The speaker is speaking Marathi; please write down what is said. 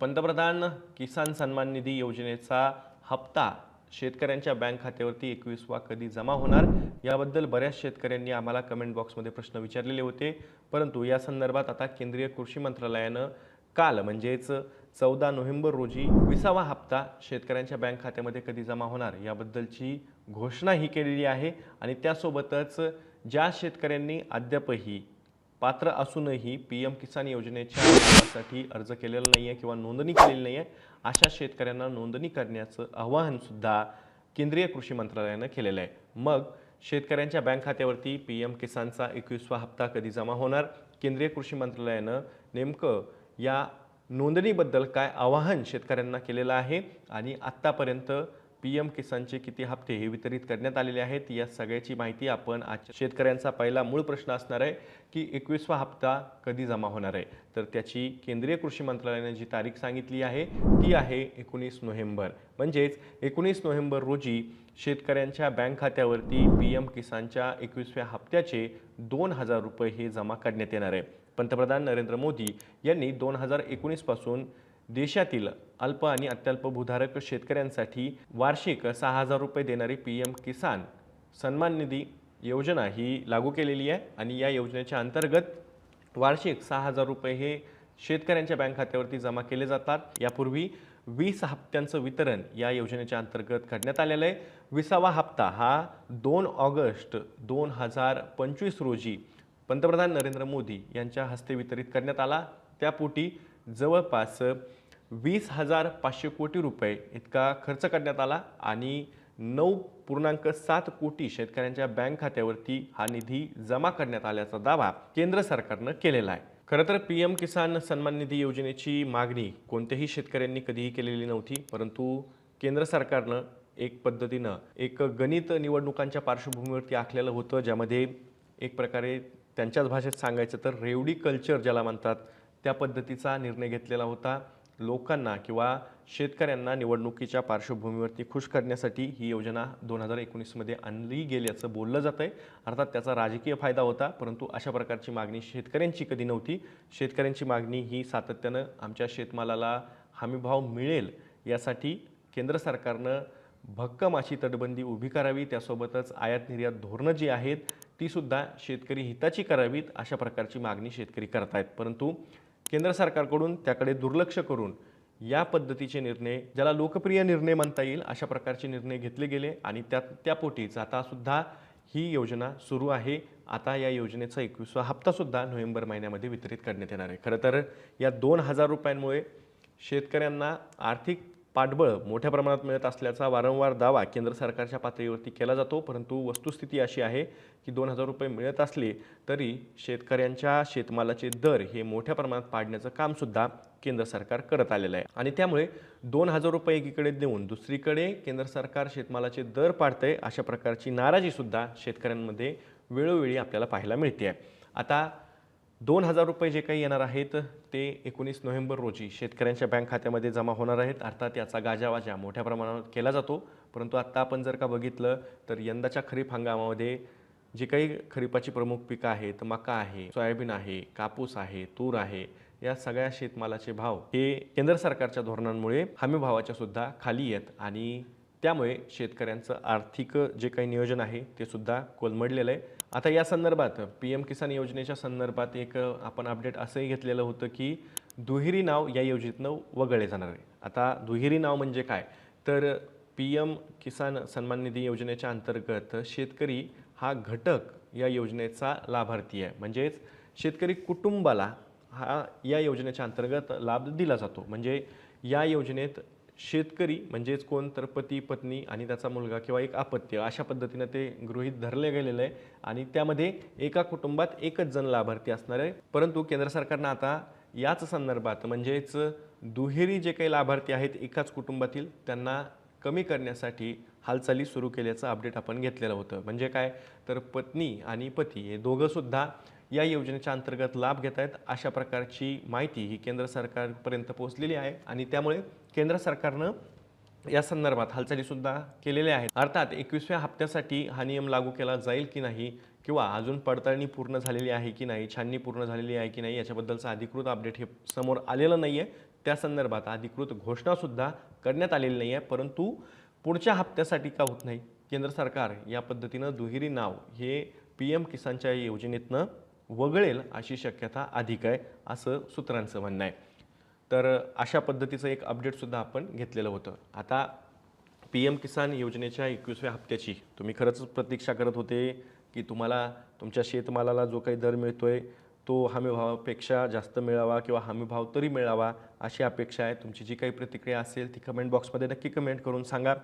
पंतप्रधान किसान सन्मान निधी योजनेचा हप्ता शेतकऱ्यांच्या बँक खात्यावरती एकवीसवा कधी जमा होणार याबद्दल बऱ्याच शेतकऱ्यांनी आम्हाला कमेंट बॉक्समध्ये प्रश्न विचारलेले होते. परंतु या संदर्भात आता केंद्रीय कृषी मंत्रालयानं काल म्हणजेच चौदा नोव्हेंबर रोजी विसावा हप्ता शेतकऱ्यांच्या बँक खात्यामध्ये कधी जमा होणार याबद्दलची घोषणा ही केलेली आहे. आणि त्यासोबतच ज्या शेतकऱ्यांनी अद्यापही पात्र असूनही पी एम किसान योजनेच्या लाभासाठी अर्ज केलेला नाही आहे किंवा नोंदणी केलेली नाही आहे अशा शेतकऱ्यांना नोंदणी करण्याचं आवाहनसुद्धा केंद्रीय कृषी मंत्रालयानं केलेलं आहे. मग शेतकऱ्यांच्या बँक खात्यावरती पी एम किसानचा एकवीसवा हप्ता कधी जमा होणार? केंद्रीय कृषी मंत्रालयानं नेमकं या नोंदणीबद्दल काय आवाहन शेतकऱ्यांना केलेलं आहे? आणि आत्तापर्यंत पी एम किसानचे किती हप्ते हे वितरित करण्यात आलेले आहेत या सगळ्याची माहिती आपण आज शेतकऱ्यांचा पहिला मूळ प्रश्न असणार आहे की एकवीसवा हप्ता कधी जमा होणार आहे? तर त्याची केंद्रीय कृषी मंत्रालयाने जी तारीख सांगितली आहे ती आहे एकोणीस नोव्हेंबर. म्हणजेच एकोणीस नोव्हेंबर रोजी शेतकऱ्यांच्या बँक खात्यावरती पी एम किसानच्या एकवीसव्या हप्त्याचे दोन हजार रुपये हे जमा करण्यात येणार आहे. पंतप्रधान नरेंद्र मोदी यांनी दोन हजार एकोणीसपासून देशातील अल्प आणि अत्यल्प भूधारक शेतकऱ्यांसाठी वार्षिक सहा हजार रुपये देणारी पी एम किसान सन्मान निधी योजना ही लागू केलेली आहे आणि या योजनेच्या अंतर्गत वार्षिक सहा हजार रुपये हे शेतकऱ्यांच्या बँक खात्यावरती जमा केले जातात. यापूर्वी वीस हप्त्यांचं वितरण या योजनेच्या अंतर्गत करण्यात आलेलं आहे. विसावा हप्ता हा दोन ऑगस्ट दोन हजार पंचवीस रोजी पंतप्रधान नरेंद्र मोदी यांच्या हस्ते वितरित करण्यात आला. त्यापोटी जवळपास वीस हजार पाचशे कोटी रुपये इतका खर्च करण्यात आला आणि नऊ पूर्णांक सात कोटी शेतकऱ्यांच्या बँक खात्यावरती हा निधी जमा करण्यात आल्याचा दावा केंद्र सरकारनं केलेला आहे. खरं तर पी एम किसान सन्मान निधी योजनेची मागणी कोणत्याही शेतकऱ्यांनी कधीही केलेली नव्हती परंतु केंद्र सरकारनं एक पद्धतीनं एक गणित निवडणुकांच्या पार्श्वभूमीवरती आखलेलं होतं ज्यामध्ये एक प्रकारे त्यांच्याच भाषेत सांगायचं तर रेवडी कल्चर ज्याला म्हणतात त्या पद्धतीचा निर्णय घेतलेला होता. लोकांना किंवा शेतकऱ्यांना निवडणुकीच्या पार्श्वभूमीवरती खुश करण्यासाठी ही योजना दोन हजार एकोणीसमध्ये आणली गेल्याचं बोललं जातं आहे अर्थात त्याचा राजकीय फायदा होता परंतु अशा प्रकारची मागणी शेतकऱ्यांची कधी नव्हती. शेतकऱ्यांची मागणी ही सातत्यानं आमच्या शेतमालाला हमीभाव मिळेल यासाठी केंद्र सरकारनं भक्कम अशी तटबंदी उभी करावी त्यासोबतच आयात निर्यात धोरणं जी आहेत तीसुद्धा शेतकरी हिताची करावीत अशा प्रकारची मागणी शेतकरी करतायत. परंतु केंद्र सरकारकडून त्याकडे दुर्लक्ष करून या पद्धतीचे निर्णय ज्याला लोकप्रिय निर्णय म्हणता येईल अशा प्रकारचे निर्णय घेतले गेले आणि त्या त्यापोटीच आता सुद्धा ही योजना सुरू आहे. आता या योजनेचा एकवीसवा हप्तासुद्धा नोव्हेंबर महिन्यामध्ये वितरित करण्यात येणार आहे. खरं तर या दोन हजार रुपयांमुळे शेतकऱ्यांना आर्थिक पाठबळ मोठ्या प्रमाणात मिळत असल्याचा वारंवार दावा केंद्र सरकारच्या पातळीवरती केला जातो. परंतु वस्तुस्थिती अशी आहे की दोन हजार रुपये मिळत असले तरी शेतकऱ्यांच्या शेतमालाचे दर हे मोठ्या प्रमाणात पाडण्याचं कामसुद्धा केंद्र सरकार करत आलेलं आहे. आणि त्यामुळे दोन हजार रुपये एकीकडे देऊन दुसरीकडे केंद्र सरकार शेतमालाचे दर पाडतंय अशा प्रकारची नाराजीसुद्धा शेतकऱ्यांमध्ये वेळोवेळी आपल्याला पाहायला मिळते आहे आता दोन हजार रुपये जे काही येणार आहेत ते एकोणीस नोव्हेंबर रोजी शेतकऱ्यांच्या बँक खात्यामध्ये जमा होणार आहेत. अर्थात याचा गाजावाजा मोठ्या प्रमाणात केला जातो. परंतु आत्ता आपण जर का बघितलं तर यंदाच्या खरीप हंगामामध्ये जे काही खरीपाची प्रमुख पिकं आहेत मका आहे सोयाबीन आहे कापूस आहे तूर आहे या सगळ्या शेतमालाचे भाव हे केंद्र सरकारच्या धोरणांमुळे हमी भावाच्या सुद्धा खाली येत आणि त्यामुळे शेतकऱ्यांचं आर्थिक जे काही नियोजन आहे ते सुद्धा कोलमडलेलं आहे. आता या संदर्भात पी एम किसान योजनेच्या संदर्भात एक आपण अपडेट असंही घेतलेलं होतं की दुहेरी नाव या योजनेतनं वगळले जाणार आहे. आता दुहेरी नाव म्हणजे काय? तर पी एम किसान सन्मान निधी योजनेच्या अंतर्गत शेतकरी हा घटक या योजनेचा लाभार्थी आहे. म्हणजेच शेतकरी कुटुंबाला हा या योजनेच्या अंतर्गत लाभ दिला जातो. म्हणजे या योजनेत शेतकरी म्हणजेच कोण तर पती पत्नी आणि त्याचा मुलगा किंवा एक अपत्य अशा पद्धतीनं ते गृहीत धरले गेलेलं आहे. आणि त्यामध्ये एका कुटुंबात एकच जण लाभार्थी असणार आहे. परंतु केंद्र सरकारनं आता याच संदर्भात म्हणजेच दुहेरी जे काही लाभार्थी आहेत एकाच कुटुंबातील त्यांना कमी करण्यासाठी हालचाली सुरू केल्याचं अपडेट आपण घेतलेलं होतं. म्हणजे काय? तर पत्नी आणि पती हे दोघंसुद्धा या योजनेच्या अंतर्गत लाभ घेत आहेत अशा प्रकारची माहिती ही केंद्र सरकारपर्यंत पोहोचलेली आहे. आणि त्यामुळे केंद्र सरकारनं या संदर्भात हालचालीसुद्धा केलेल्या आहेत. अर्थात एकवीसव्या हप्त्यासाठी हा नियम लागू केला जाईल की नाही किंवा अजून पडताळणी पूर्ण झालेली आहे की नाही छाननी पूर्ण झालेली आहे की नाही याच्याबद्दलचं अधिकृत अपडेट हे समोर आलेलं नाही आहे त्या संदर्भात अधिकृत घोषणासुद्धा करण्यात आलेली नाही आहे परंतु पुढच्या हप्त्यासाठी का होत नाही? केंद्र सरकार या पद्धतीनं दुहेरी नाव हे पी एम किसानच्या योजनेतनं वगळेल अशी शक्यता अधिक आहे असं सूत्रांचं म्हणणं आहे. तर अशा पद्धतीचं एक अपडेटसुद्धा आपण घेतलेलं होतं. आता पी एम किसान योजनेच्या एकवीसव्या हप्त्याची तुम्ही खरंच प्रतीक्षा करत होते की तुम्हाला तुमच्या शेतमालाला जो काही दर मिळतो आहे तो हमीभावापेक्षा जास्त मिळावा किंवा हमीभाव तरी मिळावा अशी अपेक्षा आहे. तुमची जी काही प्रतिक्रिया असेल ती कमेंट बॉक्समध्ये नक्की कमेंट करून सांगा.